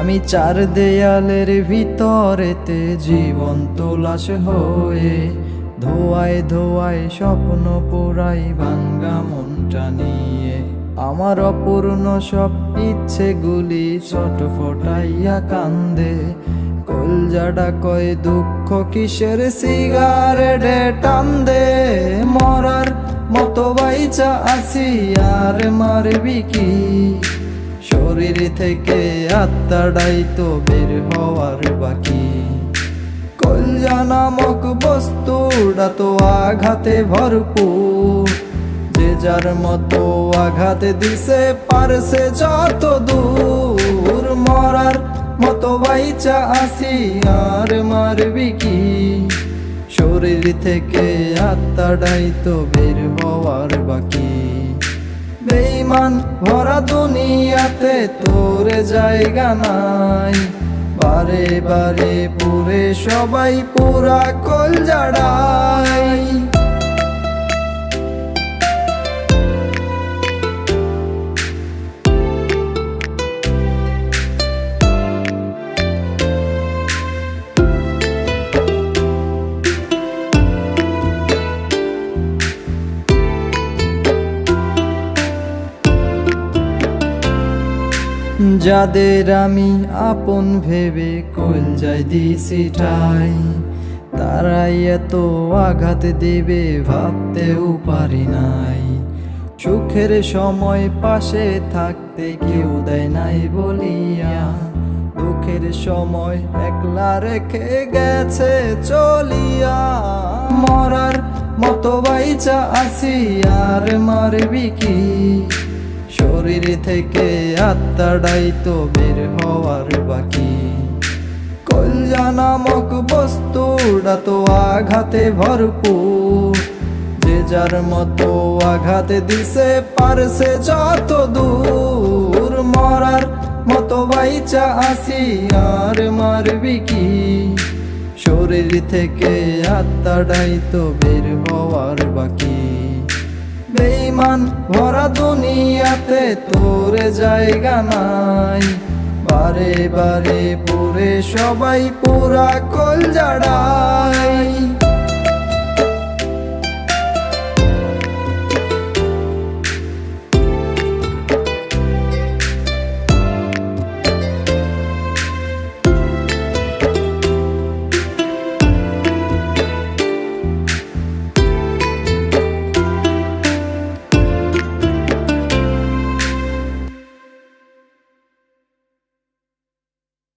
আমি চার দেয়ালের ভিতরেতে জীবন তোলাস হয়ে ধোয়ায় ধোয়ায় স্বপ্ন পোড়াই ভাঙ্গা মনটা নিয়ে। আমার অপূর্ণ সব ইচ্ছেগুলি ছোট ফোটাইয়া কান্দে। কলজাডা কয় দুঃখ কিসের সিগারেটে টান্দে। মরার মতো বাইচা আসি আর মারবি কি? শরীর থেকে আত্মাটাই তো বের হওয়ার বাকি। কলজা নামক বস্তুটা তো আঘাতে ভরপুর। যে যার মতো আঘাত দিছে পারছে যত দূর। মরার মতো বাইচা আসি আর মারবি কি? শরীর থেকে আত্মাটাই তো বের হওয়ার বাকি। বেইমান ভরা দুনিয়াতে তোর জায়গা নাই। বারে বারে পুরে সবাই পুরা কল জাড়াই। যাদের আমি আপন ভেবে কল যাই দিছি ঠাই, তারাই এত আঘাত দেবে ভাবতেও পারি নাই। সুখের সময় পাশে থাকতে কেউ দেয় নাই বলিয়া, দুঃখের সময় একলা রেখে গেছে চলিয়া। মরার মতো বাইচা আসি আর মারবি কি? শরীর থেকে আত্মাটাই তো বের হওয়ার বাকি। কলজা নামক বস্তুটা তো আঘাতে ভরপুর। যে যার মতো আঘাতে দিছে পারছে যত দূর। মরার মতো বাইচা আসি আর মারবি কি? শরীর থেকে আত্মাটাই তো বের হওয়ার বাকি। বেইমান ভরা দুনিয়াতে তোর জায়গা নাই। বারে বারে পুরে সবাই পুরা কল জাড়াই।